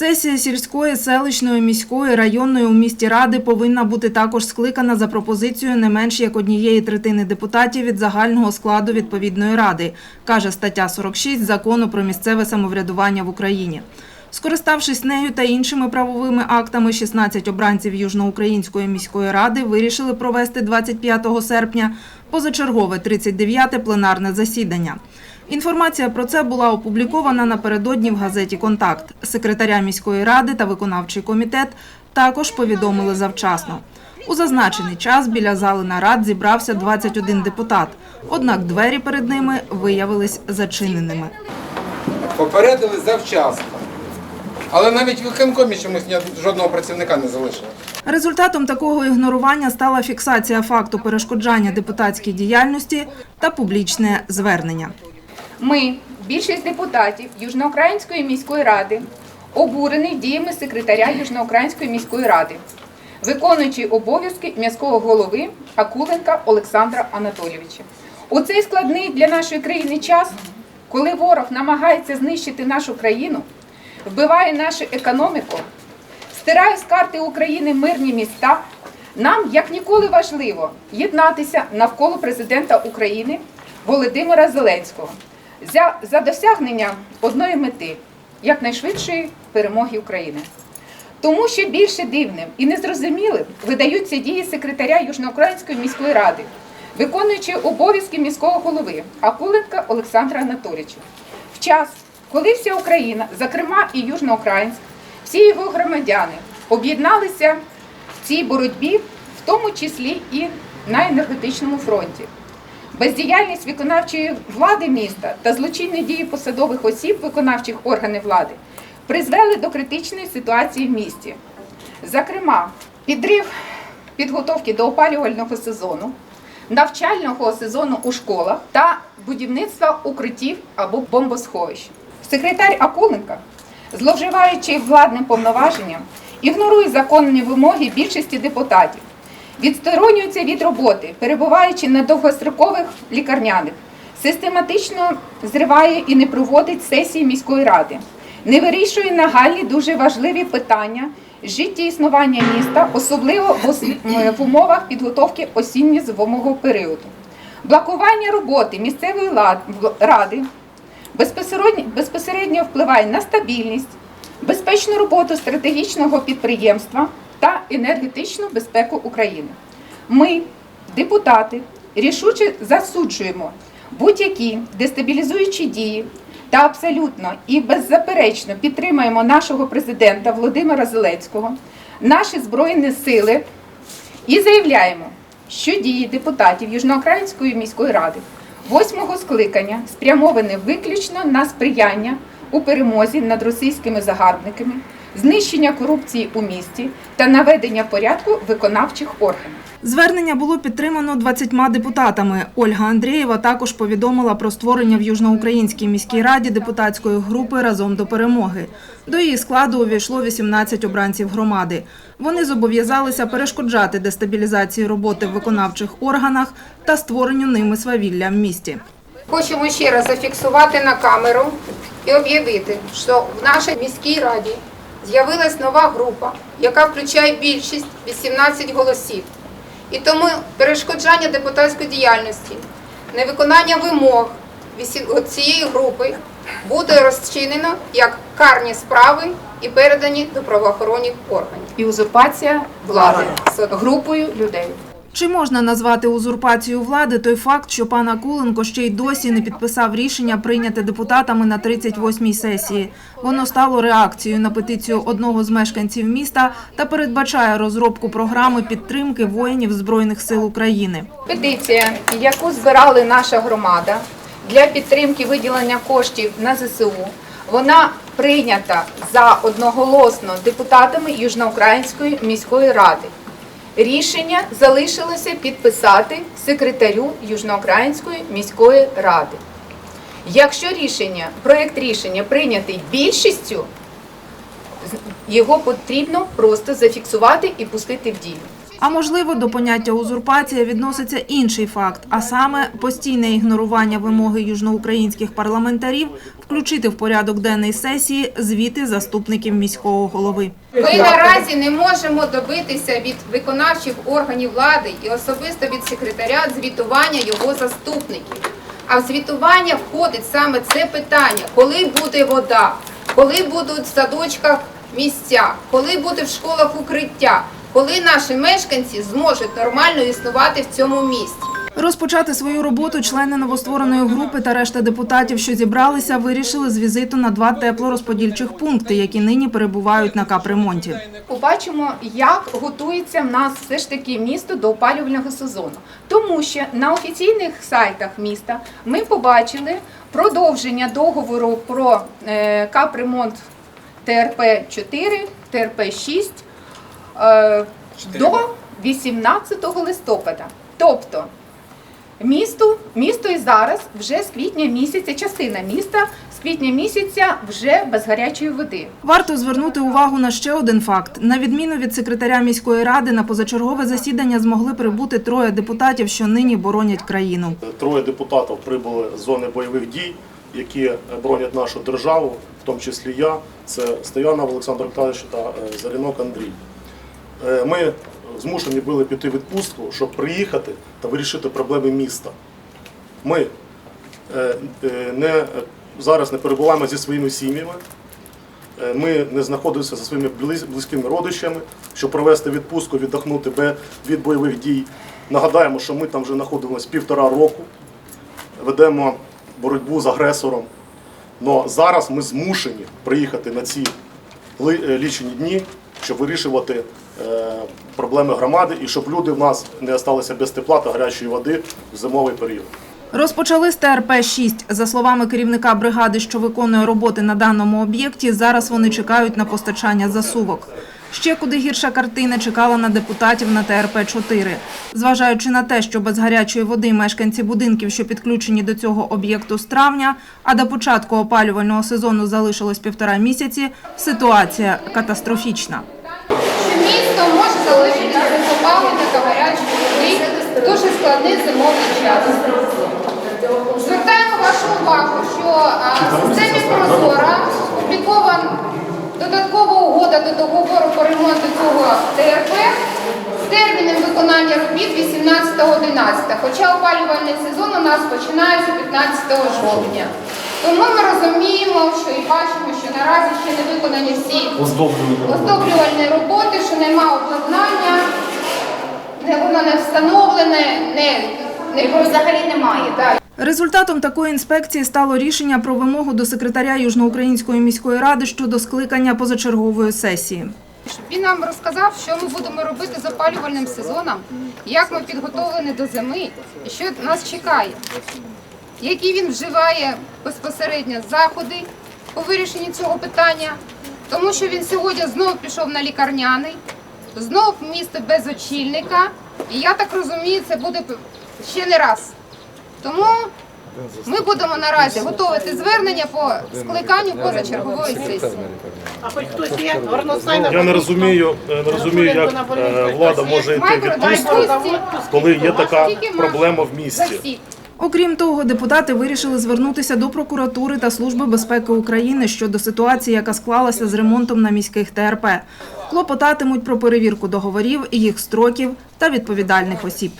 Сесія сільської, селищної, міської, районної у місті ради повинна бути також скликана за пропозицією не менш як однієї третини депутатів від загального складу відповідної ради, каже стаття 46 закону про місцеве самоврядування в Україні. Скориставшись нею та іншими правовими актами, 16 обранців Южноукраїнської міської ради вирішили провести 25 серпня позачергове 39-те пленарне засідання. Інформація про це була опублікована напередодні в газеті Контакт. Секретаря міської ради та виконавчий комітет також повідомили завчасно. У зазначений час біля зали нарад зібрався 21 депутат. Однак двері перед ними виявились зачиненими. Попередили завчасно. Але навіть виконкомі чомусь жодного працівника не залишили. Результатом такого ігнорування стала фіксація факту перешкоджання депутатській діяльності та публічне звернення. Ми, більшість депутатів Южноукраїнської міської ради, обурені діями секретаря Южноукраїнської міської ради, виконуючи обов'язки міського голови Акуленка Олександра Анатолійовича. У цей складний для нашої країни час, коли ворог намагається знищити нашу країну, вбиває нашу економіку, стирає з карти України мирні міста. Нам як ніколи важливо єднатися навколо президента України Володимира Зеленського за, за досягнення одної мети якнайшвидшої перемоги України. Тому що більше дивним і незрозумілим видаються дії секретаря Южноукраїнської міської ради, виконуючи обов'язки міського голови Акуленка Олександра Анатолійовича. В час, коли вся Україна, зокрема і Южноукраїнськ, всі його громадяни об'єдналися в цій боротьбі, в тому числі і на енергетичному фронті. Бездіяльність виконавчої влади міста та злочинні дії посадових осіб виконавчих органів влади призвели до критичної ситуації в місті. Зокрема, підрив підготовки до опалювального сезону, навчального сезону у школах та будівництва укриттів або бомбосховищ. Секретар Акуленка, зловживаючи владним повноваженням, ігнорує законні вимоги більшості депутатів відсторонюється від роботи, перебуваючи на довгострокових лікарняних, систематично зриває і не проводить сесії міської ради, не вирішує нагальні дуже важливі питання життєіснування міста, особливо м, в умовах підготовки осінньо-зимового періоду, блокування роботи місцевої ради безпосередньо впливає на стабільність, безпечну роботу стратегічного підприємства та енергетичну безпеку України. Ми, депутати, рішуче засуджуємо будь-які дестабілізуючі дії та абсолютно і беззаперечно підтримуємо нашого президента Володимира Зеленського, наші збройні сили і заявляємо, що дії депутатів Южноукраїнської міської ради восьмого скликання спрямовані виключно на сприяння у перемозі над російськими загарбниками, знищення корупції у місті та наведення порядку виконавчих органів. Звернення було підтримано 20 депутатами. Ольга Андрієва також повідомила про створення в Южноукраїнській міській раді депутатської групи разом до перемоги. До її складу увійшло 18 обранців громади. Вони зобов'язалися перешкоджати дестабілізації роботи в виконавчих органах та створенню ними свавілля в місті. Хочемо ще раз зафіксувати на камеру і об'явити, що в нашій міській раді з'явилась нова група, яка включає більшість 18 голосів. І тому перешкоджання депутатської діяльності, невиконання вимог цієї групи буде розчинено як карні справи і передані до правоохоронних органів. І узурпація влади Влади. групою людей. Чи можна назвати узурпацією влади той факт, що пан Акуленко ще й досі не підписав рішення прийняте депутатами на 38-й сесії? Воно стало реакцією на петицію одного з мешканців міста та передбачає розробку програми підтримки воїнів Збройних сил України. Петиція, яку збирали наша громада для підтримки виділення коштів на ЗСУ, вона прийнята за одноголосно депутатами Южноукраїнської міської ради. Рішення залишилося підписати секретарю Южноукраїнської міської ради. Якщо рішення, проєкт рішення прийнятий більшістю, його потрібно просто зафіксувати і пустити в дію. А можливо, до поняття узурпація відноситься інший факт, а саме постійне ігнорування вимоги южноукраїнських парламентарів включити в порядок денний сесії звіти заступників міського голови. Ми наразі не можемо добитися від виконавчих органів влади і особисто від секретаря звітування його заступників. А в звітування входить саме це питання, коли буде вода, коли будуть в садочках місця, коли буде в школах укриття, коли наші мешканці зможуть нормально існувати в цьому місті. Розпочати свою роботу члени новоствореної групи та решта депутатів, що зібралися, вирішили з візиту на два теплорозподільчих пункти, які нині перебувають на капремонті. Побачимо, як готується в нас все ж таки місто до опалювального сезону. Тому що на офіційних сайтах міста ми побачили продовження договору про е, капремонт ТРП 4, ТРП 6 е, до 18 листопада. Тобто місту, місто і зараз вже з квітня місяця, частина міста з квітня місяця вже без гарячої води. Варто звернути увагу на ще один факт: на відміну від секретаря міської ради, на позачергове засідання змогли прибути троє депутатів, що нині боронять країну. Троє депутатів прибули з зони бойових дій, які боронять нашу державу, в тому числі я. Це Стоянов Олександр Віталійович та е, Зарінок Андрій. Е, Ми змушені були піти в відпустку, щоб приїхати та вирішити проблеми міста. Ми е, е, не, зараз не перебуваємо зі своїми сім'ями. Ми не знаходимося зі своїми близькими родичами, щоб провести відпустку, віддохнути від бойових дій. Нагадаємо, що ми там вже знаходимося півтора року, ведемо боротьбу з агресором. Але зараз ми змушені приїхати на ці лічені дні, щоб вирішувати е, проблеми громади і щоб люди в нас не залишилися без тепла та гарячої води в зимовий період. Розпочали з ТРП-6. За словами керівника бригади, що виконує роботи на даному об'єкті, зараз вони чекають на постачання засувок. Ще куди гірша картина чекала на депутатів на ТРП-4. Зважаючи на те, що без гарячої води мешканці будинків, що підключені до цього об'єкту з травня, а до початку опалювального сезону залишилось півтора місяці, ситуація катастрофічна. місто може залишитися без опалення та гарячої води дуже складний зимовий час. Звертаємо вашу увагу, що в системі Прозора опублікована додаткова угода до договору по ТРП з терміном виконання робіт 18.11, хоча опалювальний сезон у нас починається 15 жовтня. Тому ми розуміємо, що і бачимо, що наразі ще не виконані всі оздоблювальні роботи, що нема обладнання, не воно не встановлене, не, не взагалі немає. Так. Результатом такої інспекції стало рішення про вимогу до секретаря Южноукраїнської міської ради щодо скликання позачергової сесії. Щоб він нам розказав, що ми будемо робити з опалювальним сезоном, як ми підготовлені до зими що нас чекає. Які він вживає безпосередньо заходи по вирішенні цього питання, тому що він сьогодні знов пішов на лікарняний, знов місто без очільника, і я так розумію, це буде ще не раз. Тому ми будемо наразі готувати звернення по скликанню позачергової сесії. А хоч хтось є горностайна. Я не розумію, е, не розумію, як е, влада може йти в відпустку, коли є така проблема в місті. Окрім того, депутати вирішили звернутися до прокуратури та Служби безпеки України щодо ситуації, яка склалася з ремонтом на міських ТРП. Клопотатимуть про перевірку договорів, їх строків та відповідальних осіб.